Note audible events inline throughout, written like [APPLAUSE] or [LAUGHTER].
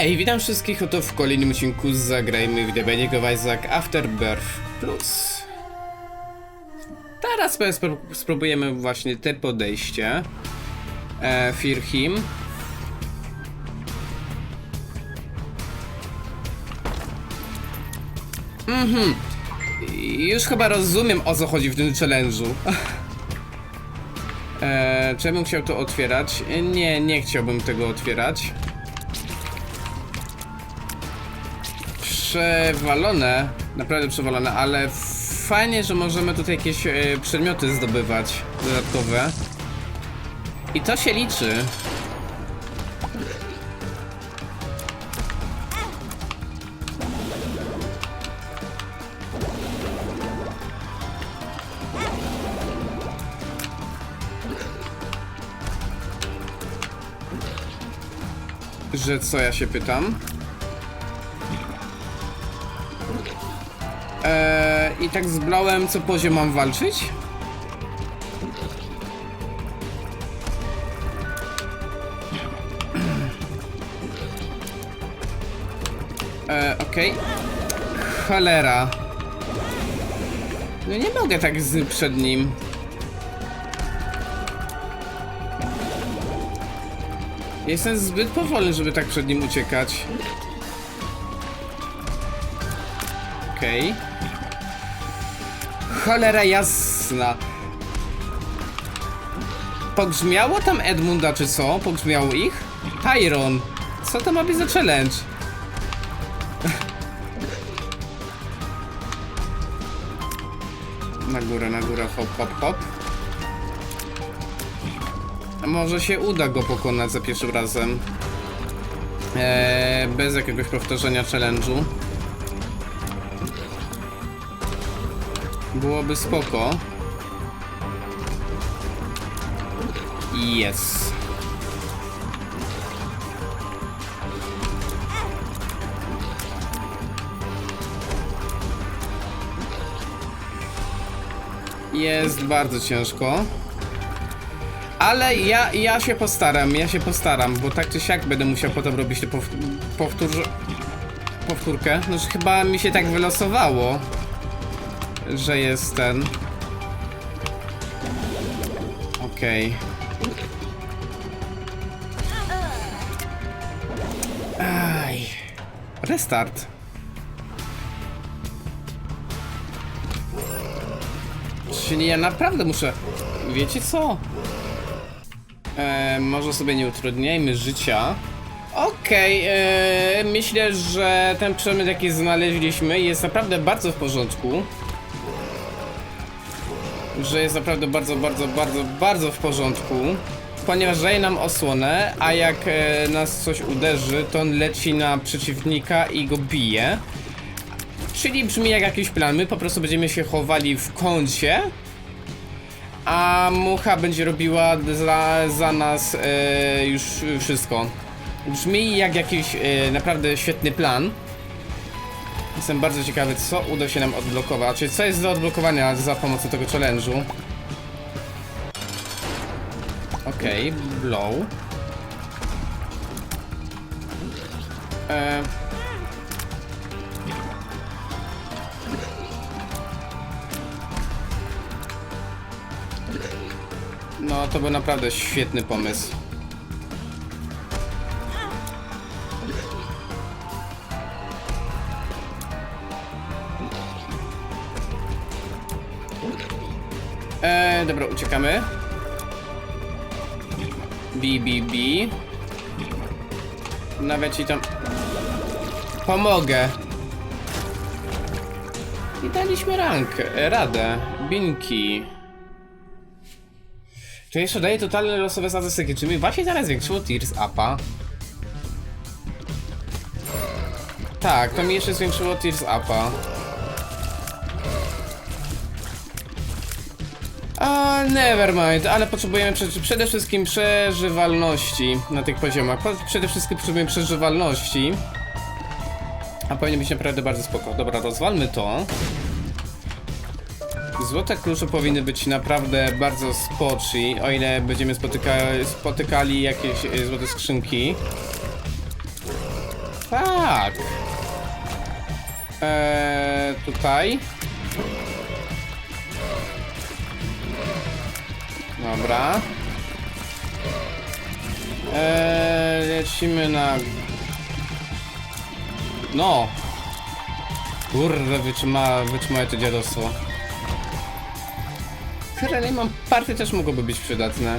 Hej, witam wszystkich oto w kolejnym odcinku Zagrajmy w The Binding Afterbirth Plus. Teraz spróbujemy właśnie te podejście. E, Firhim. Mhm. Już chyba rozumiem o co chodzi w tym challenge'u. [LAUGHS] E, czy chciał to otwierać? Nie, nie chciałbym tego otwierać. Przewalone, naprawdę przewalone, ale fajnie, że możemy tutaj jakieś e, przedmioty zdobywać dodatkowe. I to się liczy. Że co ja się pytam? I tak z co poziom mam walczyć? Eee, okej. Cholera. No nie mogę tak z przed nim. Jestem zbyt powolny, żeby tak przed nim uciekać. Okej. Cholera jasna. Pogrzmiało tam Edmunda, czy co? Pogrzmiało ich? Tyron. Co to ma być za challenge? Na górę, na górę, hop, hop, hop. Może się uda go pokonać za pierwszym razem. Eee, bez jakiegoś powtarzania challenge'u. Byłoby spoko. Yes. Jest bardzo ciężko. Ale ja, ja się postaram, ja się postaram, bo tak czy siak będę musiał potem robić tę pow powtórz powtórkę. Znaczy chyba mi się tak wylosowało że jest ten. Okej. Aj. Restart. Czyli ja naprawdę muszę. Wiecie co? E, może sobie nie utrudniajmy życia. Okej, e, myślę, że ten przedmiot jaki znaleźliśmy jest naprawdę bardzo w porządku że jest naprawdę bardzo, bardzo, bardzo, bardzo w porządku. Ponieważ daje nam osłonę, a jak e, nas coś uderzy, to on leci na przeciwnika i go bije. Czyli brzmi jak jakiś plan. My po prostu będziemy się chowali w kącie, a mucha będzie robiła za, za nas e, już wszystko. Brzmi jak jakiś e, naprawdę świetny plan. Jestem bardzo ciekawy, co uda się nam odblokować. Czyli co jest do odblokowania za pomocą tego challenge'u? Okej, okay, blow. E... No, to był naprawdę świetny pomysł. Dobra, uciekamy. Bi, bi, bi. Nawet ci tam... Pomogę. I daliśmy rank, radę. Binki. To jeszcze daje totalne losowe statystyki, czy mi właśnie zaraz zwiększyło Tears Upa? Tak, to mi jeszcze zwiększyło Tears Upa. A, nevermind, ale potrzebujemy prze przede wszystkim przeżywalności na tych poziomach. Po przede wszystkim potrzebujemy przeżywalności. A powinien być naprawdę bardzo spoko. Dobra, rozwalmy to. Złote klucze powinny być naprawdę bardzo spoczy, o ile będziemy spotyka spotykali jakieś e, złote skrzynki. Tak. Eee, tutaj. Dobra. Eee, lecimy na... No! Kurde, wytrzyma, wytrzymałe to dziadostwo. Kurde, mam party też mogłoby być przydatne.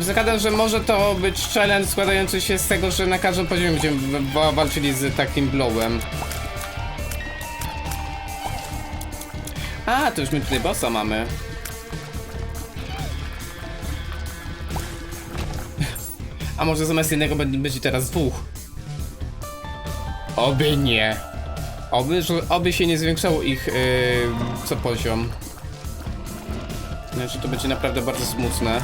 Zakładam, że może to być challenge składający się z tego, że na każdym poziomie będziemy walczyli z takim blowem. A, to już my tutaj bossa mamy. A może zamiast jednego będzie, teraz dwóch? Oby nie. Oby, że, oby się nie zwiększało ich yy, co poziom. Znaczy to będzie naprawdę bardzo smutne.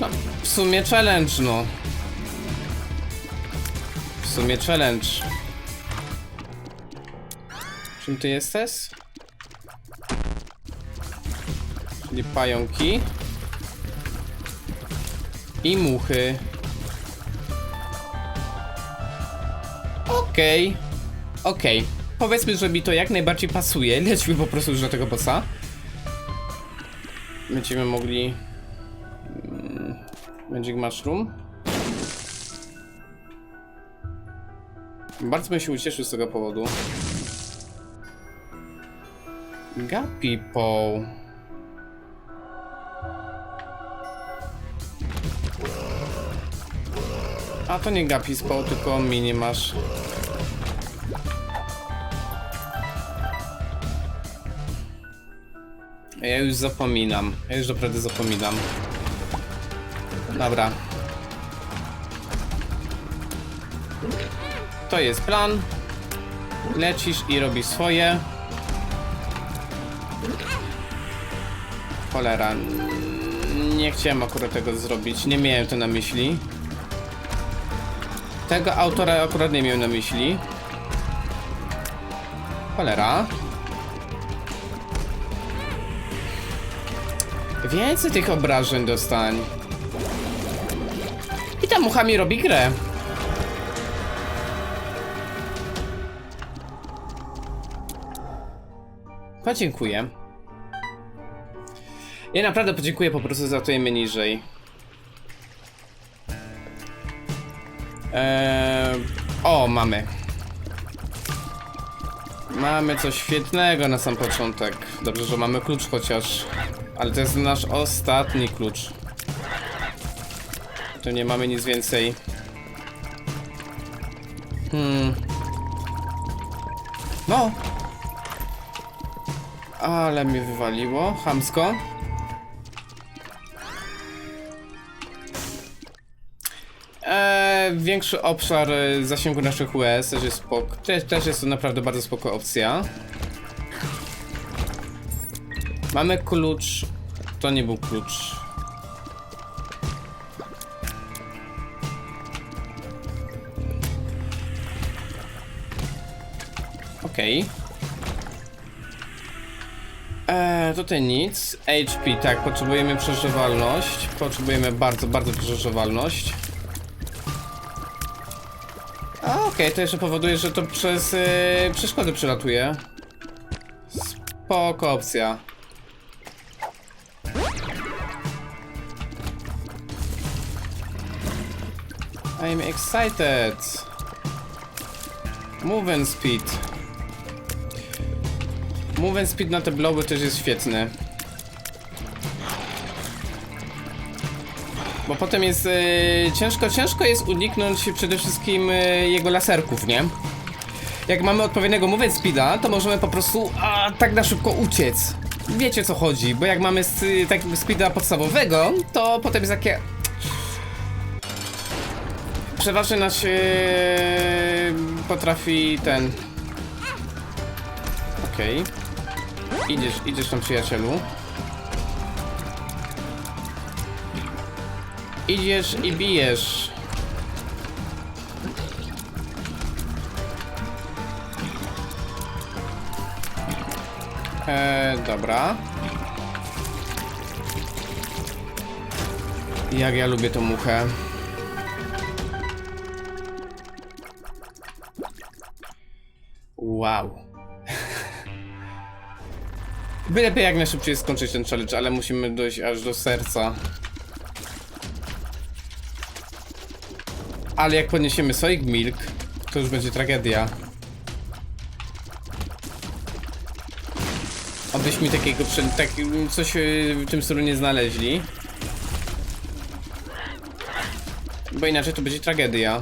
No, w sumie challenge, no. W sumie challenge. Czym ty jesteś? Czyli pająki. I muchy. Okej. Okej. Powiedzmy, że mi to jak najbardziej pasuje. Lećmy po prostu już do tego bossa. Będziemy mogli... Mm, Magic Mushroom. Bardzo bym się ucieszył z tego powodu. Gapi A to nie Gapi Poł, tylko mini masz. Ja już zapominam. Ja już naprawdę zapominam. Dobra. To jest plan. Lecisz i robisz swoje. Cholera. Nie chciałem akurat tego zrobić. Nie miałem to na myśli. Tego autora akurat nie miałem na myśli. Cholera. Więcej tych obrażeń dostań. I ta mucha mi robi grę. Podziękuję. Ja naprawdę podziękuję po prostu za to mnie niżej. Eee, o, mamy. Mamy coś świetnego na sam początek. Dobrze, że mamy klucz chociaż. Ale to jest nasz ostatni klucz. Tu nie mamy nic więcej. Hmm. No. Ale mnie wywaliło. Hamsko. Większy obszar e, zasięgu naszych US też jest spoko. Też, też jest to naprawdę bardzo spoko opcja. Mamy klucz. To nie był klucz. Okej. Eee, tutaj nic. HP, tak, potrzebujemy przeżywalność. Potrzebujemy bardzo, bardzo przeżywalność. Okej, to jeszcze powoduje, że to przez yy, przeszkody przelatuje. Spoko opcja. I'm excited. Movement speed. Movement speed na te blowy też jest świetny. Bo potem jest e, ciężko, ciężko jest uniknąć przede wszystkim e, jego laserków, nie? Jak mamy odpowiedniego movement speeda, to możemy po prostu a, tak na szybko uciec. Wiecie co chodzi, bo jak mamy z, tak speeda podstawowego, to potem jest takie... Przeważnie nas się potrafi ten... Okej. Idziesz, idziesz tam przyjacielu. Idziesz i bijesz. Eee, dobra. Jak ja lubię tą muchę. Wow. [LAUGHS] Byleby jak najszybciej skończyć ten challenge, ale musimy dojść aż do serca. Ale jak podniesiemy Soik Milk, to już będzie tragedia. Obyśmy takiego, tak, coś y, w tym stylu nie znaleźli. Bo inaczej to będzie tragedia.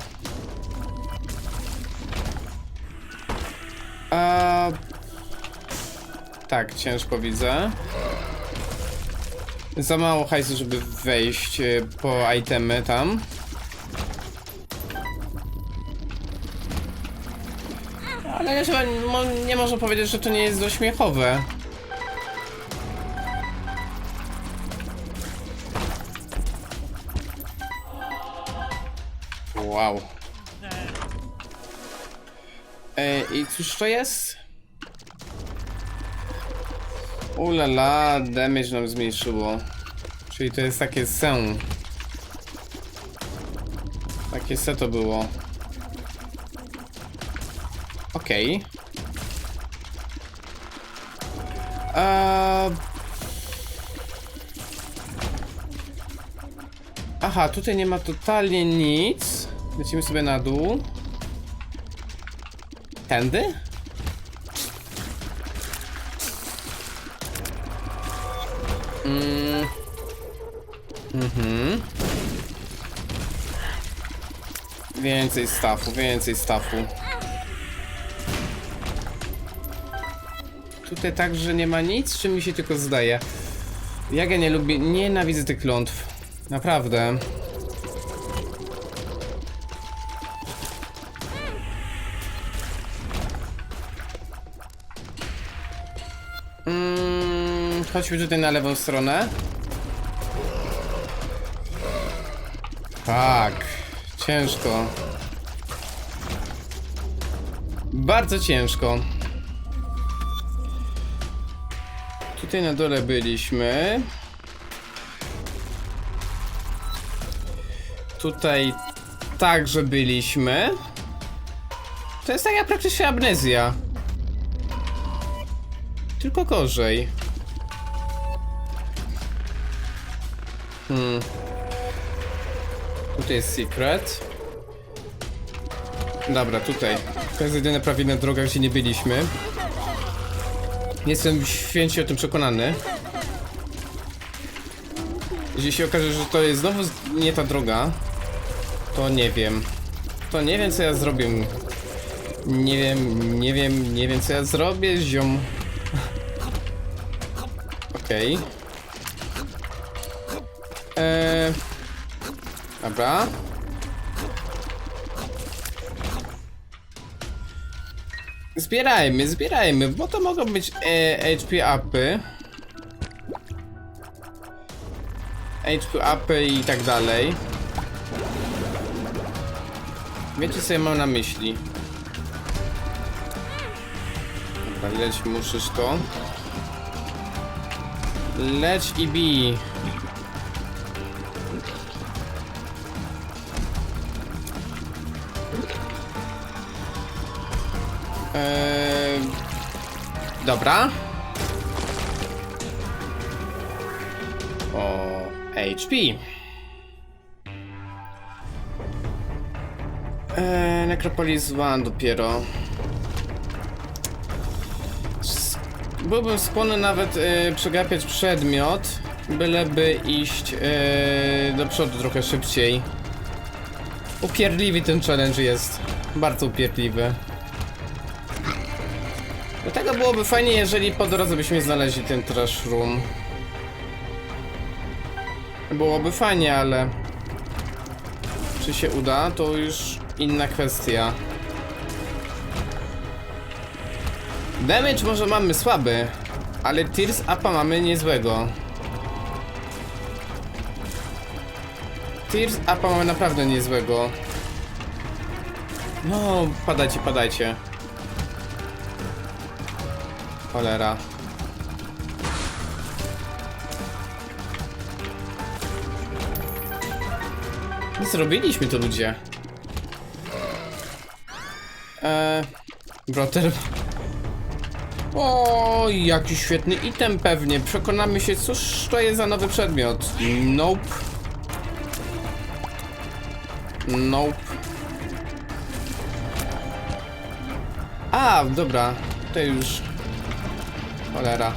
A... Tak, ciężko widzę. Za mało hajsu, żeby wejść y, po itemy tam. Chyba mo- nie można powiedzieć, że to nie jest dość śmiechowe. Wow. E, I cóż to jest? Ulala, damage nam zmniejszyło. Czyli to jest takie se. Takie se to było. Okej. Eee, Aha, tutaj nie ma totalnie nic. Lecimy sobie na dół. Tędy? Mm. Mhm. Więcej stafu, więcej stafu. Tutaj także nie ma nic, czy mi się tylko zdaje? Jak ja nie lubię, nienawidzę tych klątw. Naprawdę. Mm, chodźmy tutaj na lewą stronę. Tak, ciężko. Bardzo ciężko. Tutaj na dole byliśmy. Tutaj także byliśmy. To jest taka praktycznie amnezja. Tylko gorzej. Hmm. Tutaj jest secret. Dobra, tutaj. To jest jedyna prawidłowa droga, gdzie nie byliśmy. Jestem święcie o tym przekonany. Jeśli się okaże, że to jest znowu nie ta droga, to nie wiem. To nie wiem, co ja zrobię. Nie wiem, nie wiem, nie wiem, co ja zrobię, ziom. Okej. Eee... Dobra. Zbierajmy, zbierajmy, bo to mogą być e, HP upy. HP upy i tak dalej. Wiecie co ja mam na myśli? Dobra, leć musisz to. Leć i bij. Eee, dobra. O HP. Eee, Necropolis 1 dopiero. Byłbym skłonny nawet e, przegapiać przedmiot, byleby iść e, do przodu trochę szybciej. Upierdliwy ten challenge jest. Bardzo upierdliwy. Byłoby fajnie, jeżeli po drodze byśmy znaleźli ten trash room. Byłoby fajnie, ale... Czy się uda, to już inna kwestia. Damage może mamy słaby, ale Tears Upa mamy niezłego. Tears Upa mamy naprawdę niezłego. No, padajcie, padajcie. Cholera. Zrobiliśmy to ludzie. Eee, Broter. O, jaki świetny item pewnie. Przekonamy się, cóż to jest za nowy przedmiot. Nope. Nope. A, dobra. To już... Cholera.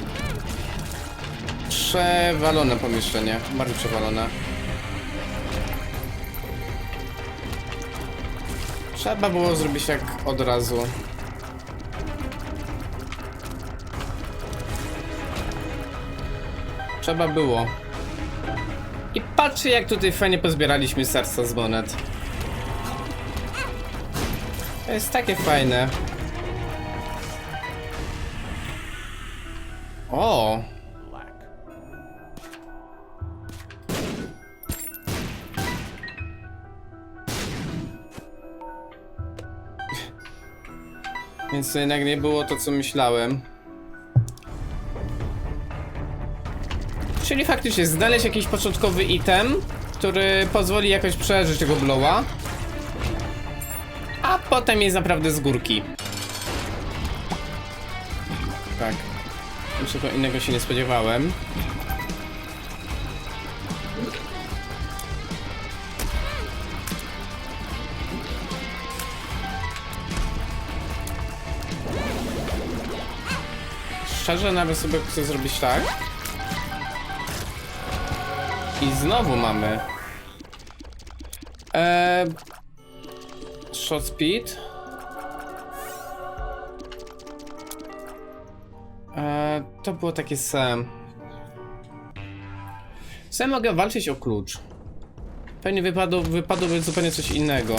Przewalone pomieszczenie. Bardzo przewalone. Trzeba było zrobić tak od razu. Trzeba było. I patrzcie jak tutaj fajnie pozbieraliśmy serca z monet. To jest takie fajne. O! Więc to jednak nie było to, co myślałem. Czyli faktycznie znaleźć jakiś początkowy item, który pozwoli jakoś przeżyć tego blowa. A potem jest naprawdę z górki. Tak. Niczego innego się nie spodziewałem. Szczerze nawet sobie chcę zrobić tak. I znowu mamy. Eee, shot speed. To było takie sam. Sam mogę walczyć o klucz. Pewnie wypadło, wypadłoby zupełnie coś innego.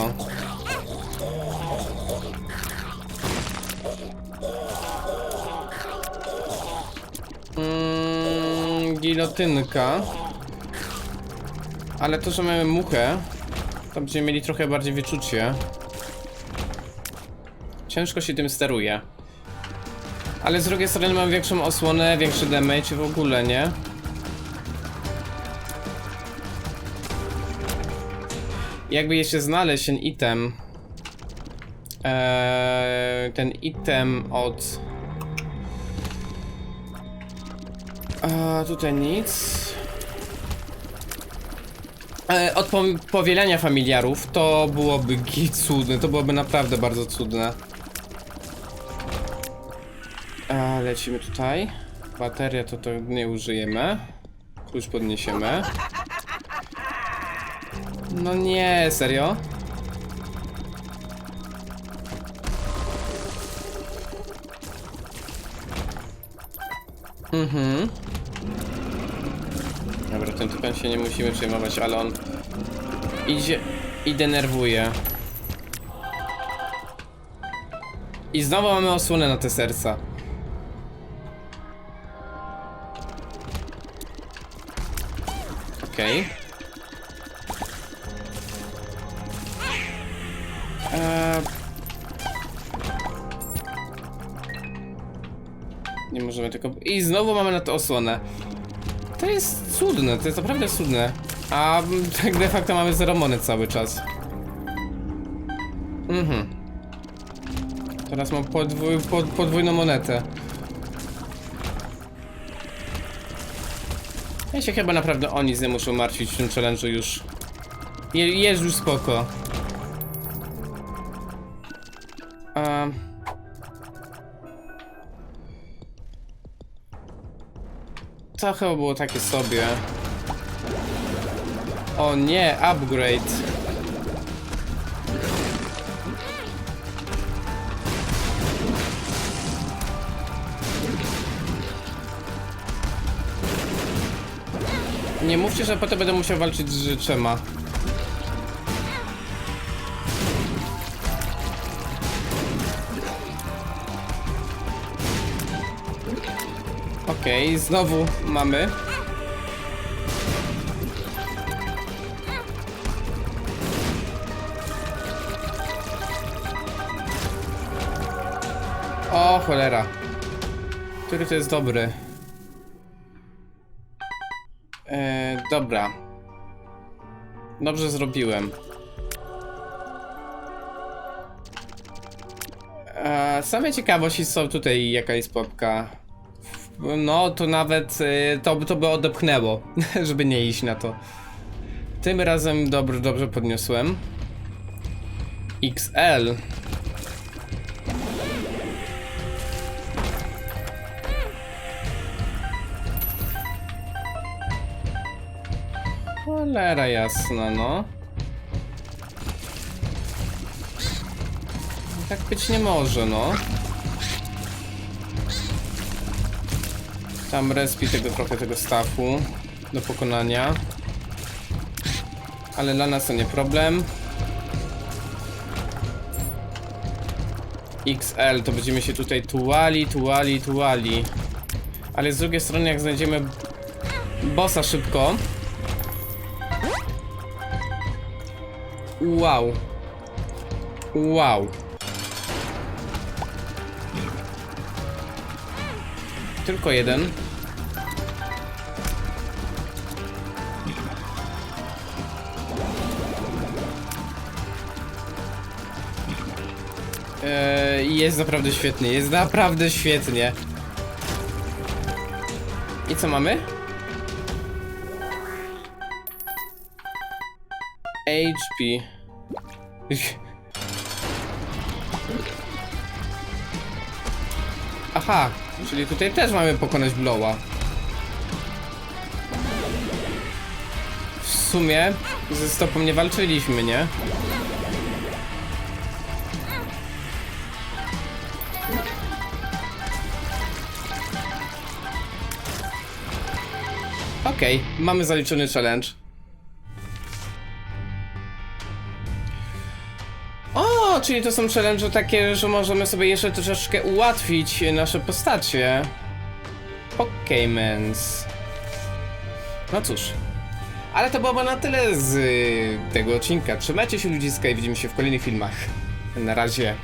Mm, gilotynka. Ale to, że mamy muchę, to będziemy mieli trochę bardziej wyczucie. Ciężko się tym steruje. Ale z drugiej strony mam większą osłonę, większy damage w ogóle, nie? Jakby jeszcze znaleźć ten item. Eee, ten item od. A tutaj nic. E, od po powielania familiarów to byłoby cudne, to byłoby naprawdę bardzo cudne. Lecimy tutaj. Bateria to to nie użyjemy. Klucz podniesiemy. No nie, serio? Mhm. Dobra, tym typem się nie musimy przejmować, ale on idzie i denerwuje. I znowu mamy osłonę na te serca. Okej. Eee... Nie możemy tylko... I znowu mamy na to osłonę. To jest cudne, to jest naprawdę cudne. A mm, tak de facto mamy zero monet cały czas. Mhm. Teraz mam podwój, pod, podwójną monetę. Ja się chyba naprawdę o nic nie muszę martwić w tym challenge'u już. Je, jest już spoko. Um. To chyba było takie sobie. O nie, upgrade. Nie mówcie, że potem będę musiał walczyć z życzema. Okej, znowu mamy. O cholera. Który to jest dobry? Dobra. Dobrze zrobiłem. E, same ciekawości są tutaj, jaka jest popka. No, to nawet y, to, to by odepchnęło, [LAUGHS] żeby nie iść na to. Tym razem dobrze, dobrze podniosłem. XL. Cholera jasna, no. Tak być nie może, no. Tam respi tego trochę tego stafu do pokonania. Ale dla nas to nie problem. XL to będziemy się tutaj tułali, tułali, tułali. Ale z drugiej strony jak znajdziemy bossa szybko. Wow. Wow. Tylko jeden. Eee, jest naprawdę świetnie, jest naprawdę świetnie. I co mamy? HP. Aha, czyli tutaj też mamy pokonać Blowa. W sumie ze stopą nie walczyliśmy, nie? Okej, mamy zaliczony challenge. O, czyli to są challenge takie, że możemy sobie jeszcze troszeczkę ułatwić nasze postacie. Pokemons. No cóż. Ale to byłoby na tyle z tego odcinka. Trzymajcie się ludziska i widzimy się w kolejnych filmach. Na razie.